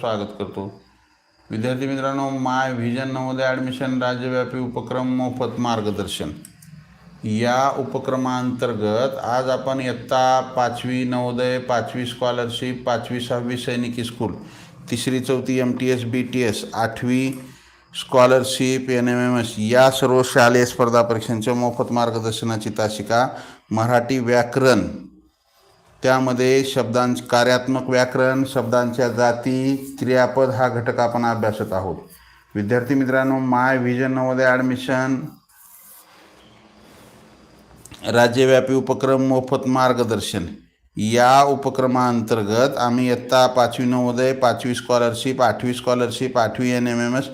स्वागत करतो. विद्यार्थी मित्रांनो माय व्हिजन नवोदय ॲडमिशन राज्यव्यापी उपक्रम मोफत मार्गदर्शन. या उपक्रमांतर्गत आज आपण इयत्ता पाचवी नवोदय पाचवी स्कॉलरशिप पाचवी सहावी सैनिकी स्कूल तिसरी चौथी M T S B T S आठवी scholarship N M M S या सर्व शालेय स्पर्धा परीक्षांच्या मोफत मार्गदर्शनाची तासिका मराठी व्याकरण त्यामध्ये शब्दां कार्यात्मक व्याकरण शब्दांच्या जाती क्रियापद हा घटक आपण अभ्यासत आहोत. विद्यार्थी मित्रांनो माय व्हिजन नवोदय ॲडमिशन राज्यव्यापी उपक्रम मोफत मार्गदर्शन. या उपक्रमाअंतर्गत आम्ही इयत्ता पाचवी नवोदय पाचवी स्कॉलरशिप आठवी स्कॉलरशिप आठवी एन एम एम एस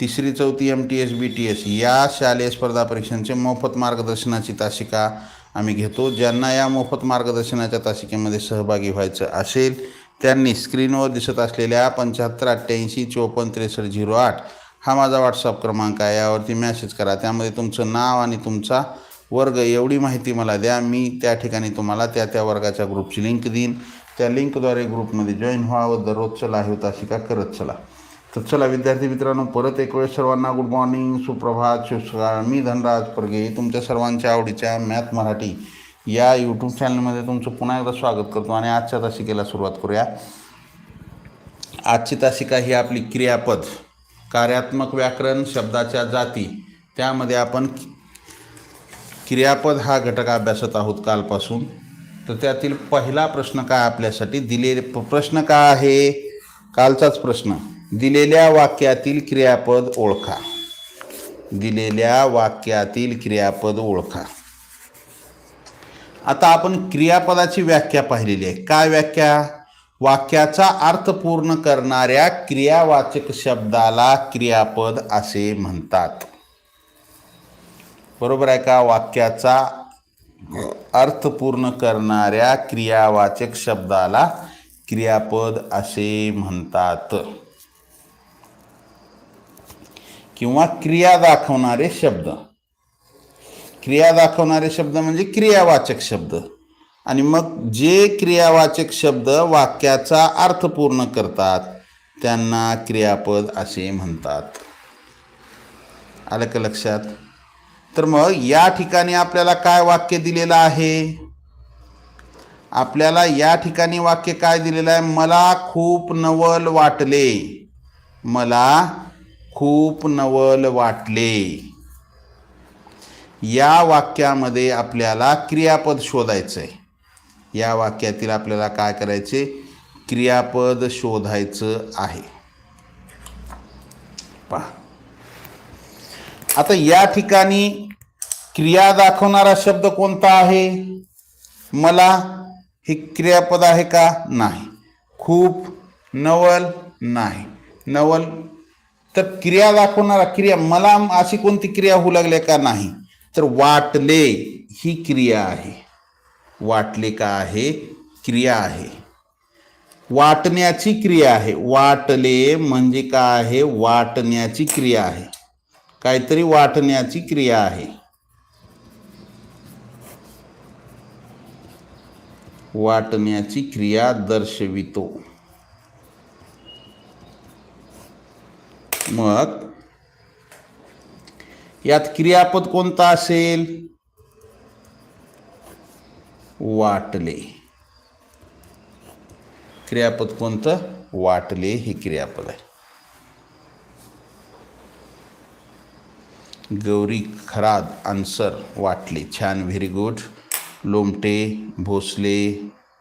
तिसरी चौथी M T S B T S या शालेय स्पर्धा परीक्षांचे मोफत मार्गदर्शनाची तासिका आम्ही घेतो. ज्यांना या मोफत मार्गदर्शनाच्या तासिकेमध्ये सहभागी व्हायचं असेल त्यांनी स्क्रीनवर दिसत असलेल्या पंच्याहत्तर अठ्ठ्याऐंशी चोपन्न त्रेसष्ट झिरो आठ हा माझा व्हॉट्सअप क्रमांक आहे. यावरती मॅसेज करा. त्यामध्ये तुमचं नाव आणि तुमचा वर्ग एवढी माहिती मला द्या. मी त्या ठिकाणी तुम्हाला त्या त्या वर्गाच्या ग्रुपची लिंक देईन. त्या लिंकद्वारे ग्रुपमध्ये जॉईन व्हावं चला हे तासिका करत चला. तर चला विद्यार्थी मित्रांनो परत एक वेळेस सर्वांना गुड मॉर्निंग सुप्रभात शुभसकाळ मी धनराज परगे तुमच्या सर्वांच्या आवडीच्या मॅथ मराठी या यूट्यूब चॅनलमध्ये तुमचं पुन्हा एकदा स्वागत करतो आणि आजच्या तासिकेला सुरुवात करूया. आजची तासिका ही आपली क्रियापद कार्यात्मक व्याकरण शब्दाच्या जाती. त्यामध्ये आपण क्रियापद हा घटक अभ्यासत आहोत कालपासून. तर त्यातील पहिला प्रश्न काय आपल्यासाठी? दिलेले प्रश्न काय आहे? कालचाच प्रश्न. दिलेल्या वाक्यातील क्रियापद ओळखा. दिलेल्या वाक्यातील क्रियापद ओळखा. आता आपण क्रियापदाची व्याख्या पाहिलेली आहे. काय व्याख्या? वाक्याचा अर्थ पूर्ण करणाऱ्या क्रियावाचक शब्दाला क्रियापद असे म्हणतात. बरोबर आहे का? वाक्याचा अर्थ पूर्ण करणाऱ्या क्रियावाचक शब्दाला क्रियापद असे म्हणतात. किंवा क्रिया दाखवणारे शब्द. क्रिया दाखवणारे शब्द म्हणजे क्रियावाचक शब्द. आणि मग जे क्रियावाचक शब्द वाक्याचा अर्थ पूर्ण करतात त्यांना क्रियापद असे म्हणतात. आलं का लक्षात? तर मग या ठिकाणी आपल्याला काय वाक्य दिलेलं आहे? आपल्याला या ठिकाणी वाक्य काय दिलेलं आहे? मला खूप नवल वाटले. मला खूप नवल वाटले. या वाक्यामध्ये आपल्याला क्रियापद शोधायचं आहे या वाक्यातील आपल्याला काय करायचे क्रियापद शोधायचं आहे. पहा. आता या ठिकाणी क्रिया दाखवणारा शब्द कोणता आहे? मला हे क्रियापद आहे का? नाही. खूप नवल नाही. नवल तर क्रिया दाखवणारा क्रिया मला अशी कोणती क्रिया होऊ लागल्या का नाही? तर वाटले ही क्रिया आहे. वाटले का आहे? क्रिया आहे. वाटण्याची क्रिया आहे. वाटले म्हणजे काय आहे? वाटण्याची क्रिया आहे. काहीतरी वाटण्याची क्रिया आहे. वाटण्याची क्रिया दर्शवितो. मग यात क्रियापद कोणता असेल? वाटले. क्रियापद कोणतं? वाटले हे क्रियापद आहे. गौरी खराद आन्सर वाटले. छान व्हेरी गुड लोमटे भोसले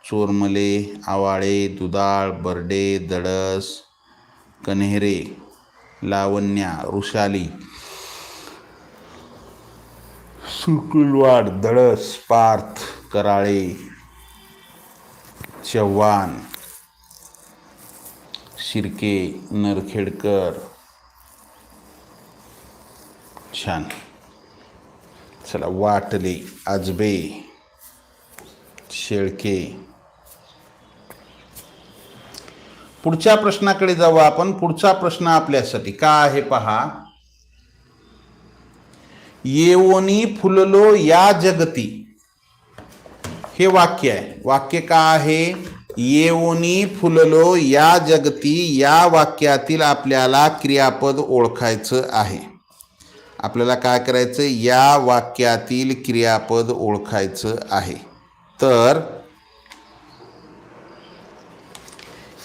चोरमले आवाळे दुधाळ बर्डे दडस कन्हेरे. लावण्या ऋषाली सुकुलवाड दळस पार्थ कराळे चव्हाण शिर्के नरखेडकर. छान. चला वाटले आजबे शेळके. पुढच्या प्रश्नाकडे जाऊ आपण. पुढचा प्रश्न आपल्यासाठी. का आहे पहा? येवोनी फुललो या जगती. हे वाक्य आहे. वाक्य का आहे? येवोनी फुललो या जगती. या वाक्यातील आपल्याला क्रियापद ओळखायचं आहे. आपल्याला काय करायचं? या वाक्यातील क्रियापद ओळखायचं आहे. तर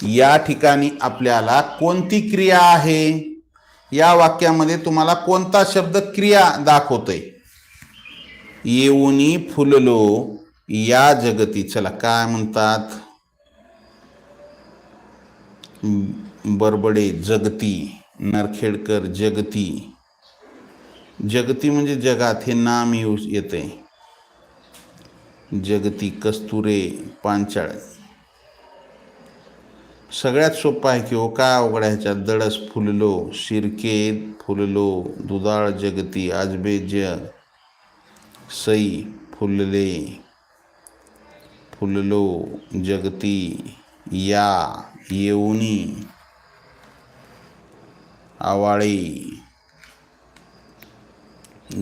या ठिकाणी आपल्याला कोणती क्रिया आहे? या वाक्यामध्ये तुम्हाला कोणता शब्द क्रिया दाखवतोय? येऊनी फुललो या जगती. चला काय म्हणतात? बरबडे जगती नरखेडकर जगती. जगती म्हणजे जगात हे नाम येऊ येते. जगती कस्तुरे पांचाळ. सगळ्यात सोपं आहे की हो काय उघड्याच्या दडस फुललो शिरकेत फुललो दुधाळ जगती आजबे जग सई फुलले फुललो जगती या येऊनी आवाळी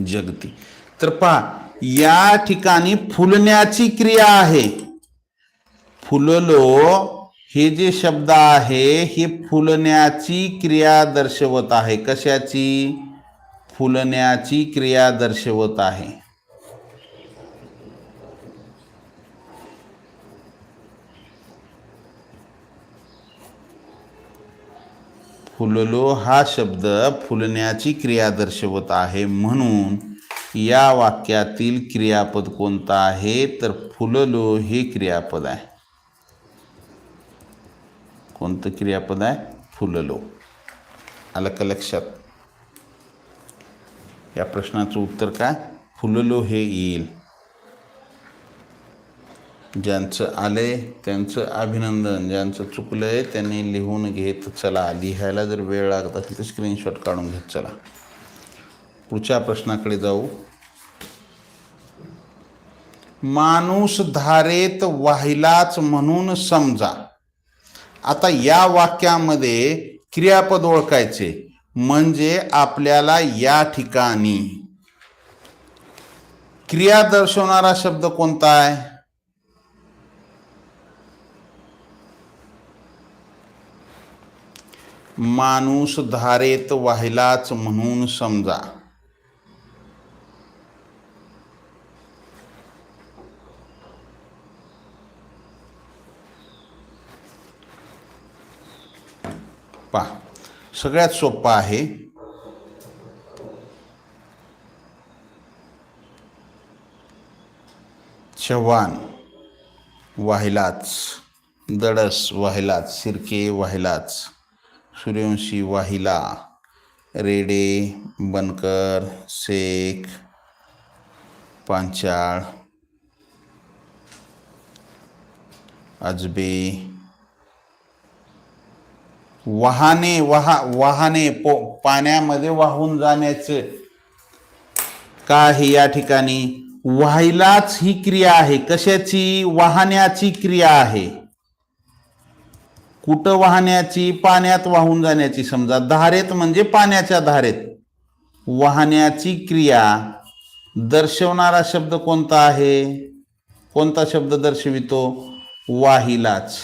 जगती. तर पहा या ठिकाणी फुलण्याची क्रिया आहे. फुललो हे जे शब्द आहे हे फुलण्याची क्रिया दर्शवत आहे. कशाची? फुलण्याची क्रिया दर्शवत आहे. फुललो हा शब्द फुलण्याची क्रिया दर्शवत आहे. म्हणून या वाक्यातील क्रियापद कोणतं आहे? तर फुललो हे क्रियापद आहे. कोणतं क्रियापद आहे फुललो. आलं का लक्षात. या प्रश्नाचं उत्तर काय फुललो हे येईल. ज्यांचं आलंय त्यांचं अभिनंदन. ज्यांचं चुकलंय त्यांनी लिहून घेत चला. लिहायला जर वेळ लागत असेल तर स्क्रीनशॉट काढून घेत चला. पुढच्या प्रश्नाकडे जाऊ. माणूस धारेत वाहिलाच म्हणून समजा. आता या वाक्यामध्ये क्रियापद ओळखायचे. म्हणजे आपल्याला या ठिकाणी. क्रिया दर्शवणारा शब्द कोणता आहे? माणूस धारेत वाहिलाच म्हणून समजा. पहा सगळ्यात सोपं आहे. चव्हाण वाहिलाच. दडस वाहिलाच. सिरके वाहिलाच. सूर्यवंशी वाहिला. रेडे बनकर शेख पांचाळ. अजबे वाहने वाहा वाहने पो पाण्यामध्ये वाहून जाण्याचं. का आहे या ठिकाणी? वाहिलाच ही क्रिया आहे. कशाची? वाहण्याची क्रिया आहे. कुठं वाहण्याची? पाण्यात वाहून जाण्याची. समजा धारेत म्हणजे पाण्याच्या धारेत. वाहण्याची क्रिया. दर्शवणारा शब्द कोणता आहे? कोणता शब्द दर्शवितो? वाहिलाच.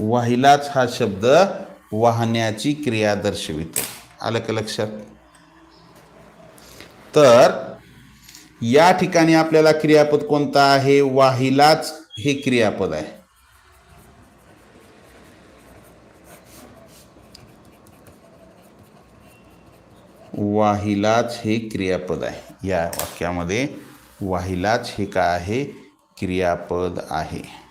वाहिलाच हा शब्द वाहण्याची क्रिया दर्शवितो. आलं का लक्षात? तर या ठिकाणी आपल्याला क्रियापद कोणता आहे? वाहिलाच हे क्रियापद आहे. वाहिलाच हे क्रियापद आहे. या वाक्यामध्ये वाहिलाच हे काय आहे? क्रियापद आहे.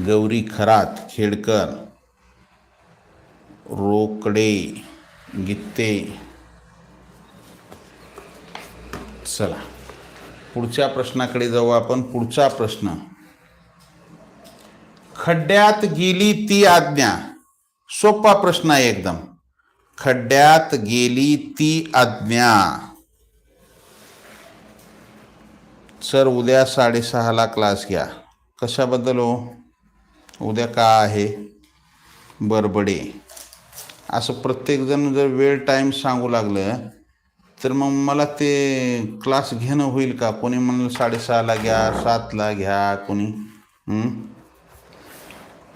गौरी खरात खेडकर रोकडे गित्ते. चला. पुढच्या प्रश्नाकडे जाऊ आपण. पुढचा प्रश्न. खड्ड्यात गेली ती आज्ञा. सोपा प्रश्न आहे एकदम. खड्ड्यात गेली ती आज्ञा. सर उद्या साडेसहाला क्लास घ्या. कशाबद्दल हो? उद्या का आहे? बरबडे. असं प्रत्येकजण जर वेळ टाईम सांगू लागलं तर मग मला ते क्लास घेणं होईल का? कोणी म्हणलं साडेसहाला घ्या सातला घ्या कोणी?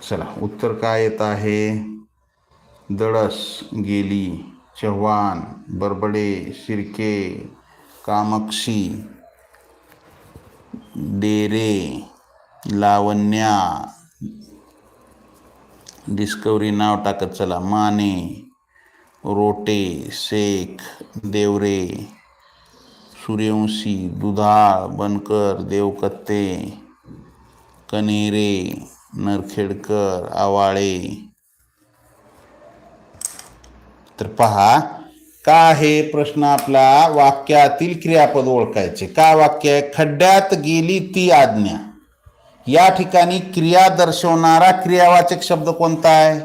चला उत्तर काय येत आहे? दळस गेली चव्हाण बरबडे शिर्के कामक्षी डेरे लावण्या डिस्कवरी नाव टाकत चला. माने रोटे शेख देवरे सूर्यवंशी दुधाळ बनकर देवकत्ते कनेरे नरखेडकर आवाळे. तर पहा का आहे प्रश्न आपला वाक्यातील क्रियापद ओळखायचे? का वाक्य आहे? खड्ड्यात गेली ती आज्ञा. या ठिकाणी क्रिया दर्शवणारा क्रियावाचक शब्द कोणता आहे?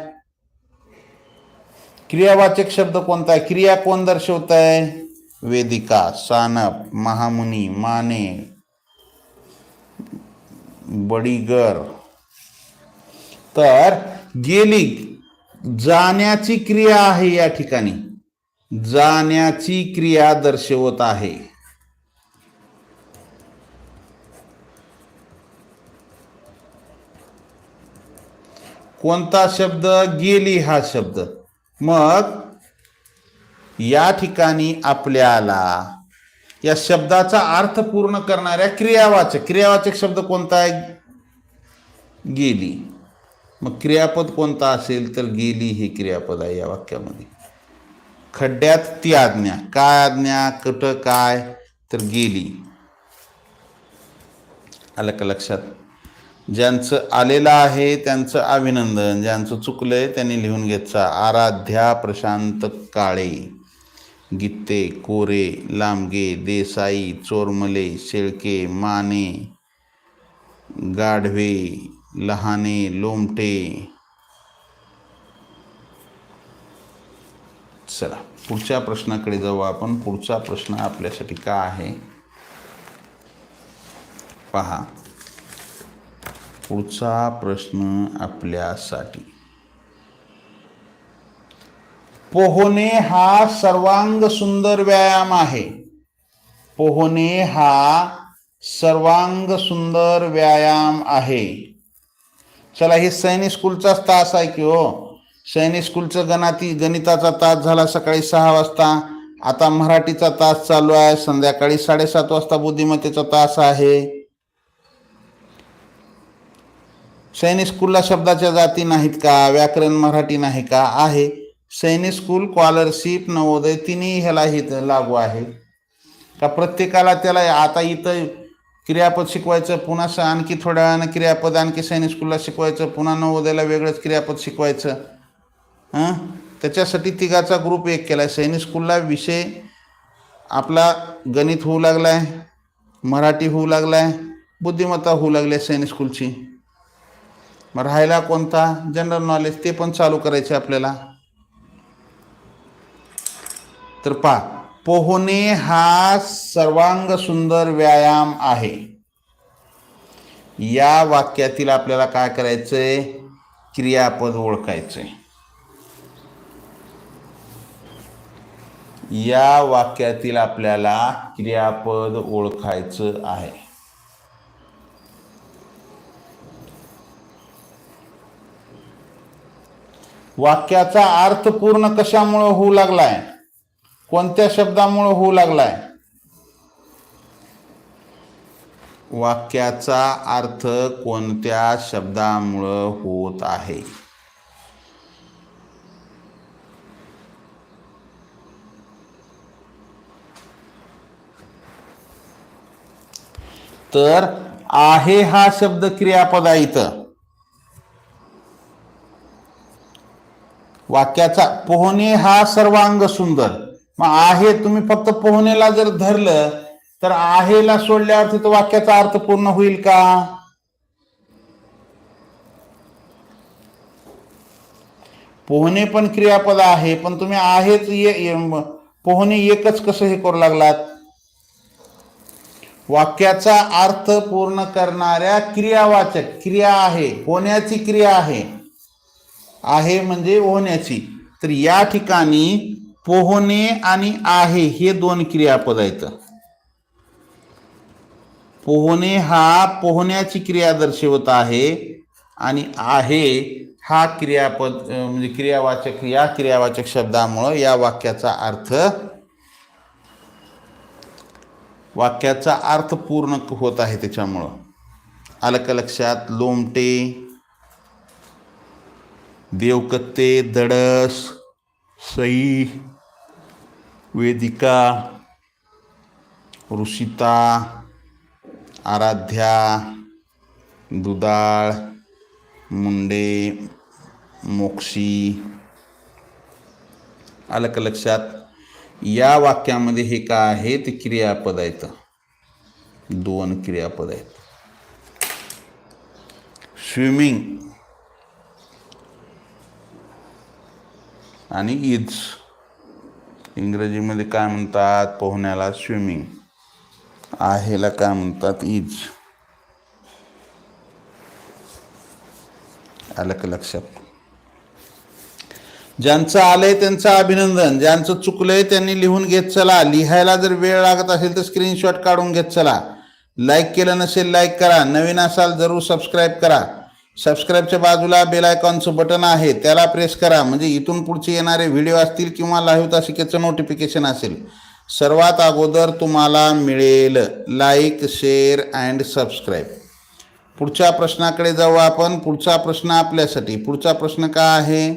क्रियावाचक शब्द कोणता आहे? क्रिया कोण दर्शवत आहे वेदिका सानप महामुनी माने बडीगर. तर गेली जाण्याची क्रिया आहे या ठिकाणी. जाण्याची क्रिया दर्शवत आहे. कोणता शब्द गेली हा शब्द? मग या ठिकाणी आपल्याला या शब्दाचा अर्थ पूर्ण करणाऱ्या क्रियावाचक क्रियावाचक शब्द कोणता आहे? गेली. मग क्रियापद कोणता असेल तर गेली हे क्रियापद आहे या वाक्यामध्ये. खड्ड्यात ती आज्ञा. काय आज्ञा? कट काय? तर गेली. आलं का लक्षात? ज्यांचं आलेलं आहे त्यांचं अभिनंदन ज्यांचं चुकलं आहे त्यांनी लिहून घ्यायचा आराध्या प्रशांत काळे गीते कोरे लांबगे देसाई चोरमले शेळके माने गाढवे लहाने लोमटे. चला पुढच्या प्रश्नाकडे जाऊ आपण. पुढचा प्रश्न आपल्यासाठी का आहे? पहा. पुढचा प्रश्न आपल्यासाठी. पोहणे हा सर्वांग सुंदर व्यायाम आहे. पोहणे हा सर्वांग सुंदर व्यायाम आहे. चला हे सैनिक स्कूलचाच तास आहे की हो? सैनिक स्कूलचं गणाती गणिताचा तास झाला सकाळी सहा वाजता. आता मराठीचा तास चालू आहे. संध्याकाळी साडेसात वाजता बुद्धिमत्तेचा तास आहे. सैनिक स्कूलला शब्दाच्या जाती नाहीत का? व्याकरण मराठी नाही का? आहे. सैनिक स्कूल स्कॉलरशिप नवोदय तिन्ही ह्याला इथं लागू आहे. का प्रत्येकाला त्याला आता इथं क्रियापद शिकवायचं पुन्हा आणखी थोड्या वेळानं क्रियापद आणखी सैनिक स्कूलला शिकवायचं पुन्हा नवोदयला वेगळंच क्रियापद शिकवायचं. हां? त्याच्यासाठी तिघाचा ग्रुप एक केला आहे सैनिक स्कूलला विषय आपला गणित होऊ लागला आहे मराठी होऊ लागला आहे बुद्धिमत्ता होऊ लागली आहे सैनिक स्कूलची. मग राहायला कोणता? जनरल नॉलेज ते पण चालू करायचे आपल्याला. तर पा पोहणे हा सर्वांग सुंदर व्यायाम आहे. या वाक्यातील आपल्याला काय करायचंय? क्रियापद ओळखायचंय. या वाक्यातील आपल्याला क्रियापद ओळखायचं आहे. वाक्याचा अर्थ पूर्ण कशामुळं होऊ लागलाय? कोणत्या शब्दामुळं होऊ लागलाय? वाक्याचा अर्थ कोणत्या शब्दामुळं होत आहे? तर आहे हा शब्द क्रियापद आहे इथं वाक्याचा पोहणे हा सर्वांग सुंदर. मग आहे तुम्ही फक्त पोहणेला जर धरलं तर आहेला सोडल्यावर तिथं वाक्याचा अर्थ पूर्ण होईल का? पोहणे पण क्रियापद आहे पण तुम्ही आहेच ये- ये- पोहणे एकच कसं हे करू लागलात? वाक्याचा अर्थ पूर्ण करणाऱ्या क्रियावाचक क्रिया आहे होण्याची क्रिया आहे. आहे म्हणजे ओहण्याची. तर या ठिकाणी पोहणे आणि आहे हे दोन क्रियापद आहेत. पोहणे हा पोहण्याची क्रिया दर्शवत आहे आणि आहे हा क्रियापद म्हणजे क्रियावाचक या क्रियावाचक शब्दामुळं या वाक्याचा अर्थ वाक्याचा अर्थ पूर्ण होत आहे त्याच्यामुळं. आलं का लक्षात लोमटे देवकत्ते दडस सई वेदिका ऋषिता आराध्या दुदाळ मुंडे मोक्षी. आलं का लक्षात या वाक्यामध्ये हे काय आहे? ते क्रियापद आहेत. दोन क्रियापद आहेत. स्विमिंग आणि ईज इंग्रजीमध्ये काय म्हणतात? पोहण्याला स्विमिंग आहेला काय म्हणतात? ईज आलं का लक्षात? ज्यांचं आलंय त्यांचं अभिनंदन. ज्यांचं चुकलंय त्यांनी लिहून घेत चला. लिहायला जर वेळ लागत असेल तर स्क्रीनशॉट काढून घेत चला. लाईक केलं नसेल लाईक करा. नवीन असाल जरूर सबस्क्राईब करा. सबस्क्राईबच्या बाजूला बेल आयकॉनचं बटन आहे त्याला प्रेस करा. म्हणजे इथून पुढचे येणारे व्हिडिओ असतील किंवा लाईव्ह तासिकेचं नोटिफिकेशन असेल सर्वात अगोदर तुम्हाला मिळेल लाईक शेअर अँड सबस्क्राईब पुढच्या प्रश्नाकडे जाऊ आपण. पुढचा प्रश्न आपल्यासाठी. पुढचा प्रश्न काय आहे?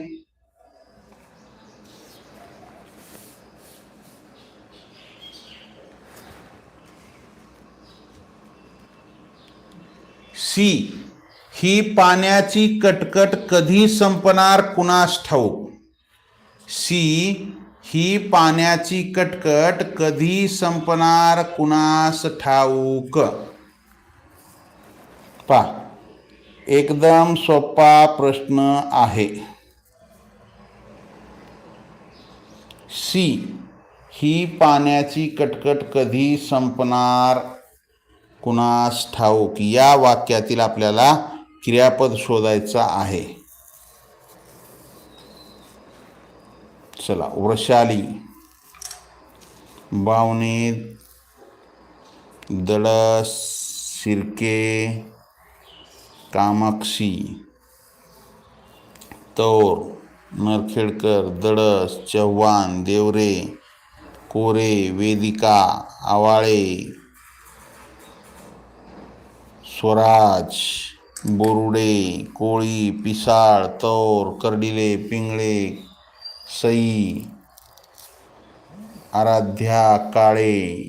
सी ही पाण्याची कटकट कधी संपणार कुणास ठाऊक? सी ही पाण्याची कटकट कधी संपणार कुणास ठाऊक? पा एकदम सोपा प्रश्न आहे. सी ही पाण्याची कटकट कधी संपणार कुणास ठाऊक? या वाक्यातील आपल्याला क्रियापद शोधायचा आहे. चला वृषाली. बावणी दळस शिर्के कामाक्षी. तौर नरखेडकर दडस चव्हाण देवरे कोरे वेदिका आवाळे स्वराज. बोरुडे कोळी पिसाळ तौर कर्डिले पिंगळे सई आराध्या काळे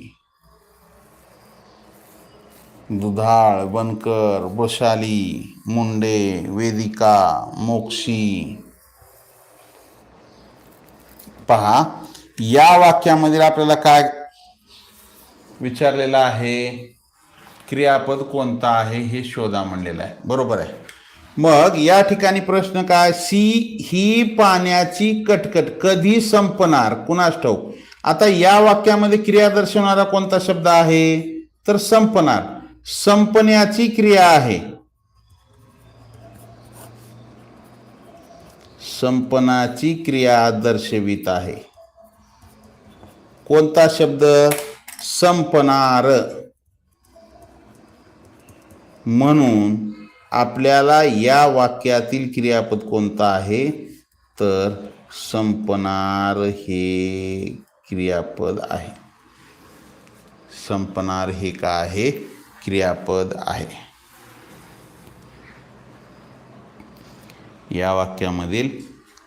दुधाळ बनकर वृषाली मुंडे वेदिका मोक्षी. पहा या वाक्यामध्ये आपल्याला काय विचारलेलं आहे? क्रियापद कोणता आहे हे शोधा म्हणलेलं आहे. बरोबर आहे. मग या ठिकाणी प्रश्न काय? सी ही पाण्याची कटकट कधी संपणार? कुणास ठाऊक. आता या वाक्यामध्ये क्रिया दर्शवणारा कोणता शब्द आहे? तर संपणार. संपण्याची क्रिया आहे. संपनाची क्रिया दर्शवित आहे. कोणता शब्द? संपणार. म्हणून आपल्याला या वाक्यातील क्रियापद कोणता आहे? तर संपणार हे क्रियापद आहे. संपणार हे का आहे? क्रियापद आहे. या वाक्यामधील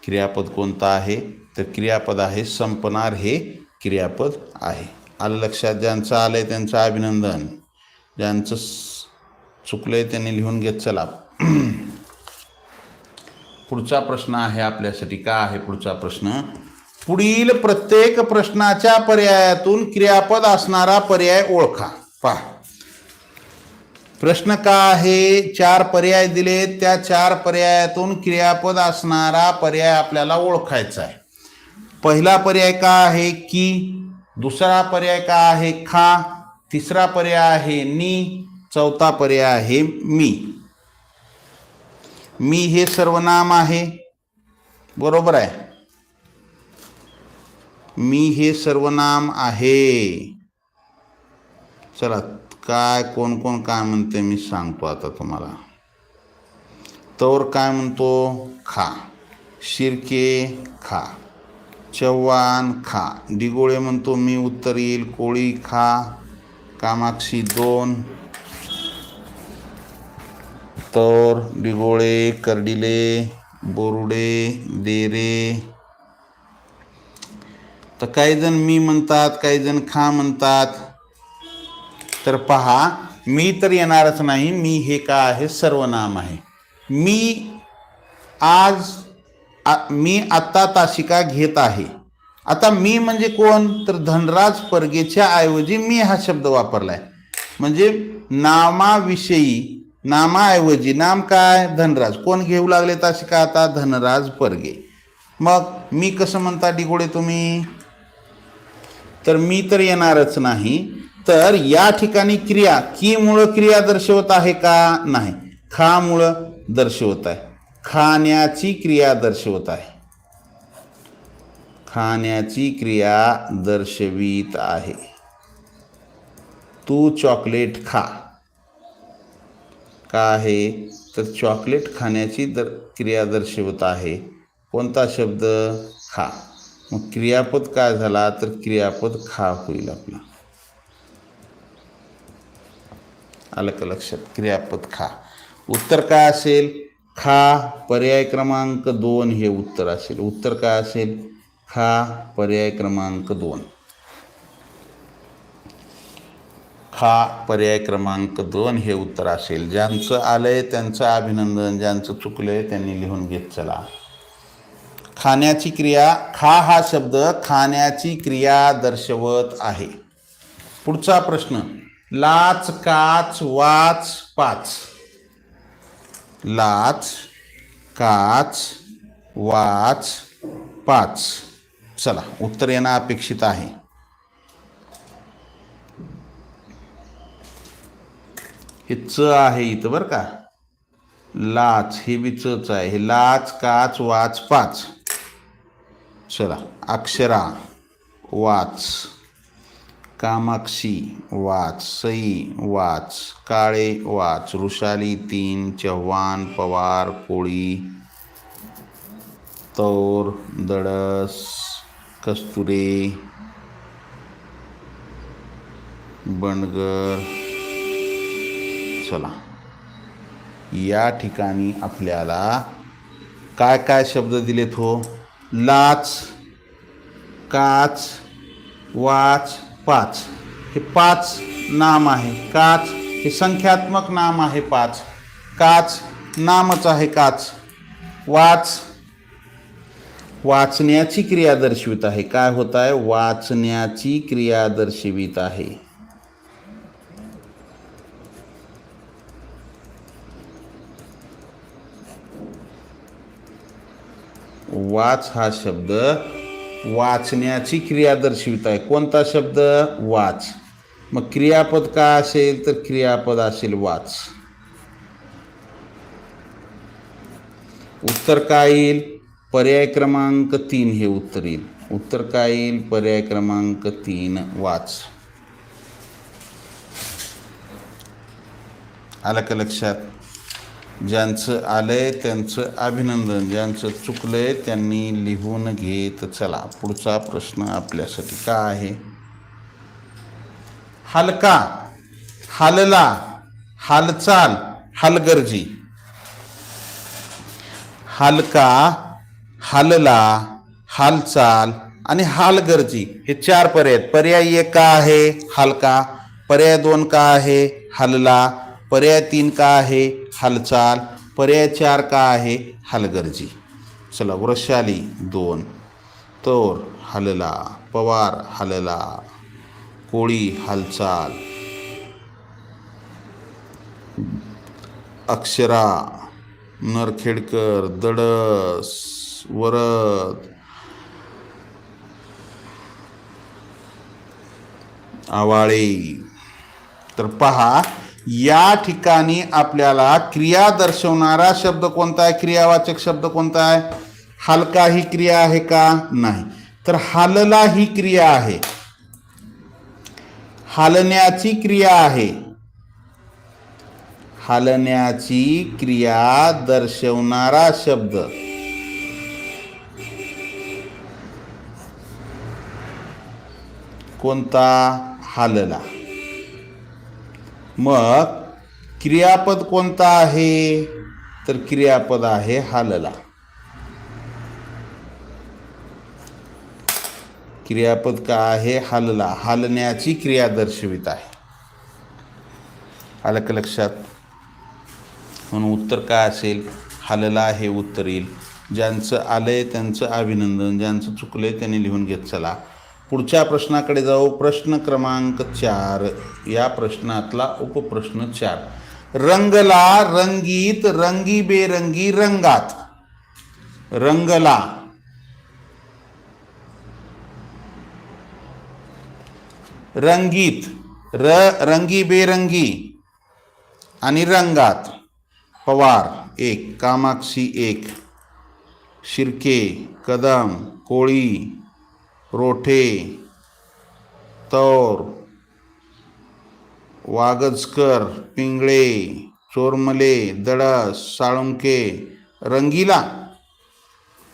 क्रियापद कोणता आहे? तर क्रियापद आहे संपणार हे क्रियापद आहे. आलं लक्षात? ज्यांचं आलं आहे त्यांचं अभिनंदन. ज्यांचं चुकलंय त्यांनी लिहून घेत चला. पुढचा प्रश्न आहे आपल्यासाठी. का आहे पुढचा प्रश्न? पुढील प्रत्येक प्रश्नाच्या पर्यायातून क्रियापद असणारा पर्याय ओळखा. पहा. प्रश्न का आहे? चार पर्याय दिले त्या चार पर्यायातून क्रियापद असणारा पर्याय आपल्याला ओळखायचा आहे. पहिला पर्याय का आहे? की. दुसरा पर्याय का आहे? खा. तिसरा पर्याय आहे नी. चौथा पर्याय आहे मी. मी हे सर्वनाम आहे. बरोबर आहे? मी हे सर्वनाम आहे. चला काय कोण कोण काय म्हणते मी सांगतो आता तुम्हाला. तोर काय म्हणतो? खा. शिरके खा. चव्हाण खा. डिगोळे म्हणतो मी उत्तर येईल कोळी खा. कामाक्षी दोन. तोर डिगोळे कर्डिले बोरुडे देरे. तर काही जण मी म्हणतात काही जण खा म्हणतात. तर पहा मी तर येणारच नाही मी हे का आहे सर्वनाम आहे. मी आज आ- मी आत्ता तासिका घेत आहे. आता मी म्हणजे कोण? तर धनराज परगेच्या ऐवजी मी हा शब्द वापरलाय. म्हणजे नामाविषयी नामाऐवजी नाम काय? धनराज. कोण घेऊ लागले का आता? धनराज परगे. मग मी कसं म्हणता डिगोडे तुम्ही? तर मी तर येणारच नाही. तर या ठिकाणी क्रिया की मुळं क्रिया दर्शवत आहे का? नाही. खा मुळं दर्शवत आहे. खाण्याची क्रिया दर्शवत आहे. खाण्याची क्रिया दर्शवित आहे. तू चॉकलेट खा. का आहे? तर चॉकलेट खाण्याची दर क्रिया दर्शवत आहे. कोणता शब्द? खा. मग क्रियापद काय झाला? तर क्रियापद खा होईल आपला. आलं का लक्षात? क्रियापद खा. उत्तर काय असेल? खा. पर्याय क्रमांक दोन हे उत्तर असेल. उत्तर काय असेल? खा. पर्याय क्रमांक दोन. खा पर्याय क्रमांक दोन हे उत्तर असेल. ज्यांचं आलंय त्यांचं अभिनंदन ज्यांचं चुकलंय त्यांनी लिहून घेत चला. खाण्याची क्रिया खा हा शब्द खाण्याची क्रिया दर्शवत आहे. पुढचा प्रश्न लाच काच वाच पाच. लाच काच वाच पाच. चला उत्तर येणं अपेक्षित आहे. हे च आहे इथं बरं का. लाच हे बी चच आहे. हे लाच काच वाच पाच. चला अक्षरा वाच. कामाक्षी वाच. सई वाच. काळे वाच. वृषाली तीन. चव्हाण पवार कोळी. तौर दडस कस्तुरे. बणगर. चला या ठिकाणी आपल्याला काय काय शब्द दिलेत हो? लाच काच वाच पाच. हे पाच नाम आहे. काच हे संख्यात्मक नाम आहे पाच. काच नामच आहे काच. वाच वाचण्याची क्रिया दर्शवित आहे. काय होत आहे? वाचण्याची क्रिया दर्शवित आहे. वाच हा शब्द वाचण्याची क्रिया दर्शवित आहे. कोणता शब्द? वाच. मग क्रियापद काय असेल तर क्रियापद असेल वाच. उत्तर काय येईल? पर्याय क्रमांक तीन हे उत्तर येईल. उत्तर काय येईल? पर्याय क्रमांक तीन वाच. आलं का लक्षात? ज्यांचं आलंय त्यांचं अभिनंदन ज्यांचं चुकलंय त्यांनी लिहून घेत चला. पुढचा प्रश्न आपल्यासाठी का आहे? हलका हालला हालचाल हालगर्जी. हलका हालला हालचाल आणि हालगर्जी हे चार पर्याय आहेत. पर्याय एक का आहे? हलका. पर्याय दोन का आहे? हलला. पर्याय तीन का आहे? हालचाल. पर्याय चार का आहे? हलगर्जी. चला वृषाली दोन. तोर हलला पवार हलला कोळी हालचाल. अक्षरा नरखेडकर दडस वरद. आवाळे. तर पहा या ठिकाणी आपल्याला क्रिया दर्शवणारा शब्द कोणता आहे? क्रियावाचक शब्द कोणता आहे? हलका ही क्रिया आहे का नाही? तर हालला ही क्रिया आहे. हालण्याची क्रिया आहे. हालण्याची क्रिया दर्शवणारा शब्द. कोणता? हालला. मग क्रियापद कोणता आहे? तर क्रियापद आहे हालला. क्रियापद का आहे? हालला. हालण्याची क्रिया दर्शवित आहे. आलं का लक्षात? म्हणून उत्तर काय असेल? हालला हे उत्तर येईल. ज्यांचं आलंय त्यांचं अभिनंदन ज्यांचं चुकलंय त्यांनी लिहून घेत चला. पुढच्या प्रश्नाकडे जाऊ. प्रश्न क्रमांक चार. या प्रश्नातला उपप्रश्न चार. रंगला रंगीत रंगीबेरंगी रंगात. रंगला. रंगीत. र रंगीबेरंगी आणि रंगात. पवार. एक. कामाक्षी एक. शिर्के. कदम. कोळी. रोठे तौर वागजकर पिंगळे चोरमले दडस साळुंके रंगीला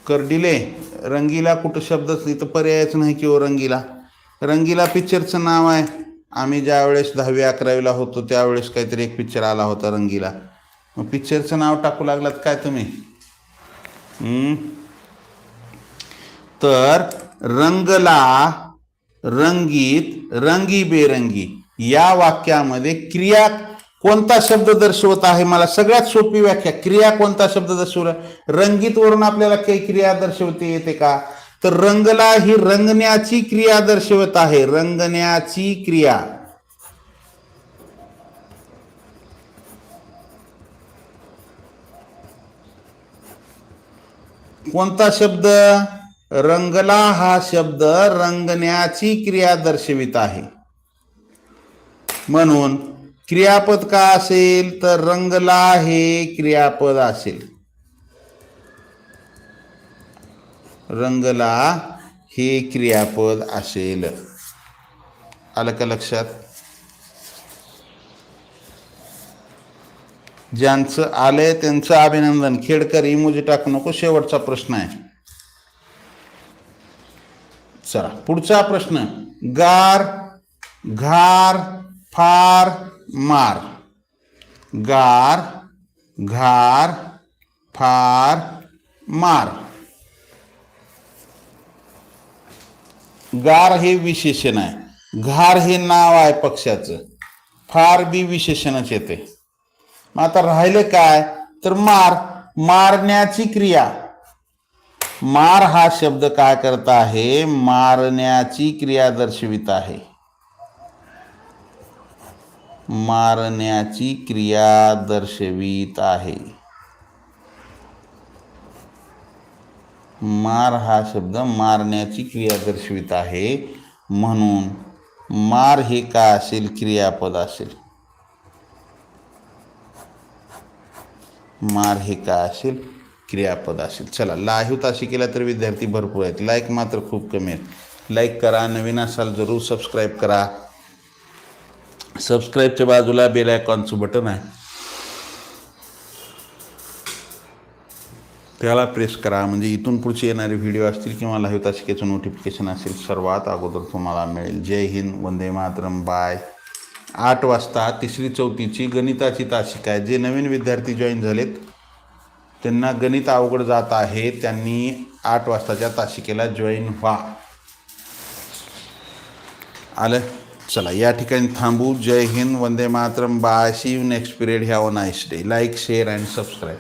करडिले. रंगीला कुठं शब्दच इथं पर्यायच नाही किंवा रंगीला. रंगीला पिक्चरचं नाव आहे. आम्ही ज्यावेळेस दहावी अकरावीला होतो त्यावेळेस काहीतरी एक पिक्चर आला होता रंगीला. मग पिक्चरचं नाव टाकू लागलात काय तुम्ही? तर रंगला रंगीत रंगीबेरंगी या वाक्यामध्ये क्रिया कोणता शब्द दर्शवत आहे? मला सगळ्यात सोपी व्याख्या क्रिया कोणता शब्द दर्शवला? रंगीत वरून आपल्याला काही क्रिया दर्शवते येते का? तर रंगला ही रंगण्याची क्रिया दर्शवत आहे. रंगण्याची क्रिया. कोणता शब्द? रंगला हा शब्द रंगण्याची क्रिया दर्शवित आहे. म्हणून क्रियापद का असेल तर रंगला हे क्रियापद असेल. रंगला हे क्रियापद असेल. आलं का लक्षात? ज्यांचं आलंय त्यांचं अभिनंदन. खेडकर इमोजी टाकू नको शेवटचा प्रश्न आहे. चला. पुढचा प्रश्न. गार घार फार मार. गार घार फार मार. गार हे विशेषण आहे. घार हे नाव आहे पक्षाचं फार बी विशेषणच येते. मग आता राहिले काय? तर मार मारण्याची क्रिया. मार हा शब्द काय करत आहे? मारण्याची क्रिया दर्शवित आहे. मारण्याची क्रिया दर्शवित आहे. मार हा शब्द मारण्याची क्रिया दर्शवित आहे. म्हणून मार हे का असेल? क्रियापद असेल. मार हे का असेल? क्रियापद असेल चला लाईव्ह ताशी केला तर विद्यार्थी भरपूर आहेत. लाईक मात्र खूप कमी आहेत. लाईक करा नवीन असाल जरूर सबस्क्राईब करा. सबस्क्राईबच्या बाजूला बेल आयकॉनचं बटन आहे. त्याला प्रेस करा. म्हणजे इथून पुढचे येणारे व्हिडिओ असतील किंवा लाईव्ह तासिकेचं नोटिफिकेशन असेल सर्वात अगोदर तुम्हाला मिळेल. जय हिंद वंदे मातरम बाय आठ वाजता तिसरी चौथीची गणिताची तासिका आहे. जे नवीन विद्यार्थी जॉईन झालेत त्यांना गणित अवघड जात आहे त्यांनी आठ वाजताच्या तासिकेला जॉईन व्हा. आलं? चला या ठिकाणी थांबू. जय हिंद वंदे Mataram. Bye. See you next period have a nice day like share and subscribe